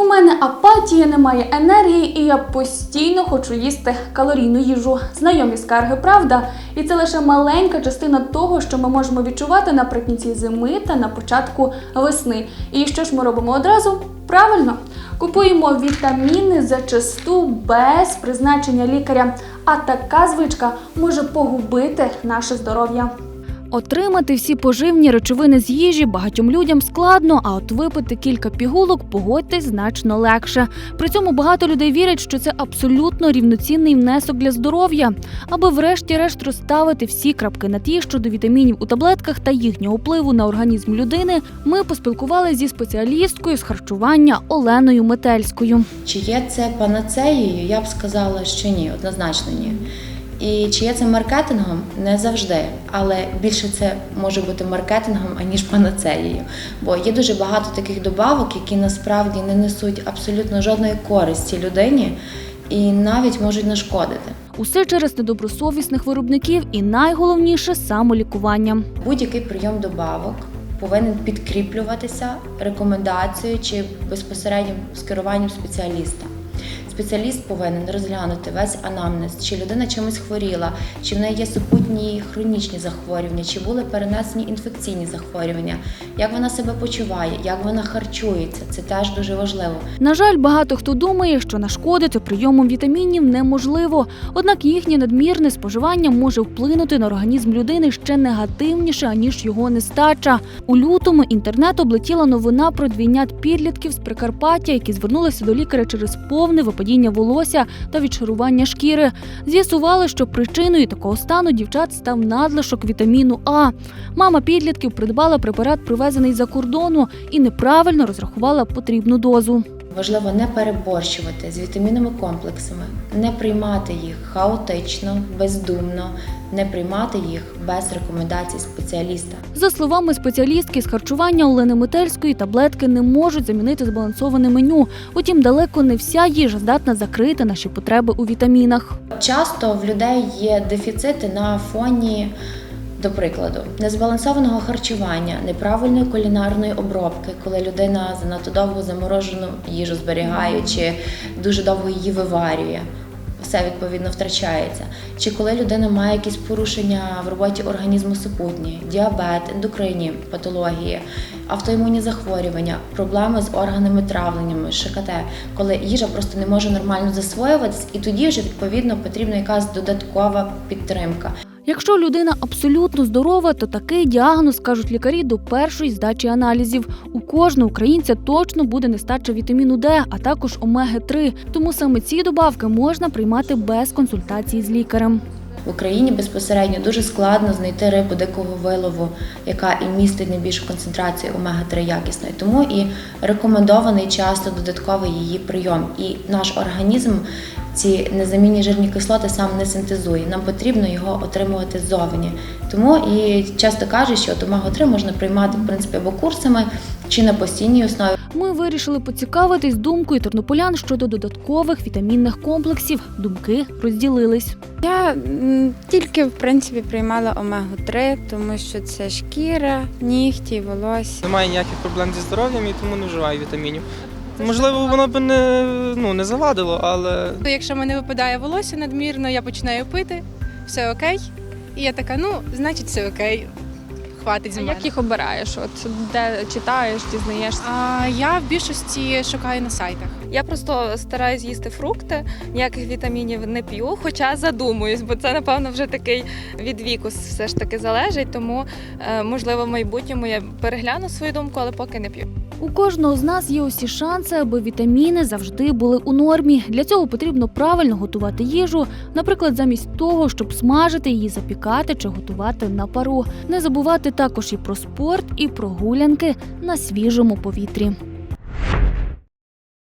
У мене апатія, немає енергії, і я постійно хочу їсти калорійну їжу. Знайомі скарги, правда? І це лише маленька частина того, що ми можемо відчувати наприкінці зими та на початку весни. І що ж ми робимо одразу? Правильно, купуємо вітаміни зачасту без призначення лікаря. А така звичка може погубити наше здоров'я. Отримати всі поживні речовини з їжі багатьом людям складно, а от випити кілька пігулок, погодьтесь, значно легше. При цьому багато людей вірять, що це абсолютно рівноцінний внесок для здоров'я. Аби врешті-решт розставити всі крапки на ті щодо вітамінів у таблетках та їхнього впливу на організм людини, ми поспілкувалися зі спеціалісткою з харчування Оленою Метельською. Чи є це панацеєю? Я б сказала, що ні, однозначно ні. І чи є це маркетингом? Не завжди, але більше це може бути маркетингом, аніж панацеєю. Бо є дуже багато таких добавок, які насправді не несуть абсолютно жодної користі людині і навіть можуть нашкодити. Усе через недобросовісних виробників і найголовніше самолікування. Будь-який прийом добавок повинен підкріплюватися рекомендацією чи безпосереднім скеруванням спеціаліста. Спеціаліст повинен розглянути весь анамнез, чи людина чимось хворіла, чи в неї є супутні хронічні захворювання, чи були перенесені інфекційні захворювання, як вона себе почуває, як вона харчується. Це теж дуже важливо. На жаль, багато хто думає, що нашкодити прийомом вітамінів неможливо, однак їхнє надмірне споживання може вплинути на організм людини ще негативніше, аніж його нестача. У лютому інтернет облетіла новина про двійнят підлітків з Прикарпаття, які звернулися до лікаря через повне випадіння волосся та відшарування шкіри. З'ясували, що причиною такого стану дівчат став надлишок вітаміну А. Мама підлітків придбала препарат, привезений за кордону, і неправильно розрахувала потрібну дозу. Важливо не переборщувати з вітамінними комплексами, не приймати їх хаотично, бездумно, не приймати їх без рекомендацій спеціаліста. За словами спеціалістки з харчування Олени Метельської, таблетки не можуть замінити збалансоване меню. Утім, далеко не вся їжа здатна закрити наші потреби у вітамінах. Часто в людей є дефіцити на фоні, до прикладу, незбалансованого харчування, неправильної кулінарної обробки, коли людина занадто довго заморожену їжу зберігає чи дуже довго її виварює. Все відповідно втрачається. Чи коли людина має якісь порушення в роботі організму супутні, діабет, ендокринні патології, автоімунні захворювання, проблеми з органами травленнями, ШКТ, коли їжа просто не може нормально засвоюватись, і тоді вже відповідно потрібна якась додаткова підтримка. Якщо людина абсолютно здорова, то такий діагноз кажуть лікарі до першої здачі аналізів. У кожного українця точно буде нестача вітаміну Д, а також омеги 3 Тому саме ці добавки можна приймати без консультації з лікарем. В Україні безпосередньо дуже складно знайти рибу дикого вилову, яка і містить найбільшу концентрацію омега-3 якісної. Тому і рекомендований часто додатковий її прийом. І наш організм ці незамінні жирні кислоти сам не синтезує. Нам потрібно його отримувати ззовні. Тому і часто кажуть, що от омегу-3 можна приймати в принципі або курсами чи на постійній основі. Ми вирішили поцікавитись думкою тернополян щодо додаткових вітамінних комплексів. Думки розділились. Я тільки в принципі приймала омегу 3 тому що це шкіра, нігті, волосся. Немає ніяких проблем зі здоров'ям і тому не вживаю вітамінів. Можливо, воно б не, ну, не завадило, але То якщо мене випадає волосся надмірно, я починаю пити, все окей. І я така, ну, значить, все окей. Хватить з А мене. як їх обираєш? От де читаєш, дізнаєшся? А, я в більшості шукаю на сайтах. Я просто стараюсь їсти фрукти, ніяких вітамінів не п'ю, хоча задумуюсь, бо це напевно вже такий від віку все ж таки залежить. Тому е, можливо в майбутньому я перегляну свою думку, але поки не п'ю. У кожного з нас є усі шанси, аби вітаміни завжди були у нормі. Для цього потрібно правильно готувати їжу, наприклад, замість того, щоб смажити її, запікати чи готувати на пару. Не забувати також і про спорт, і про гулянки на свіжому повітрі.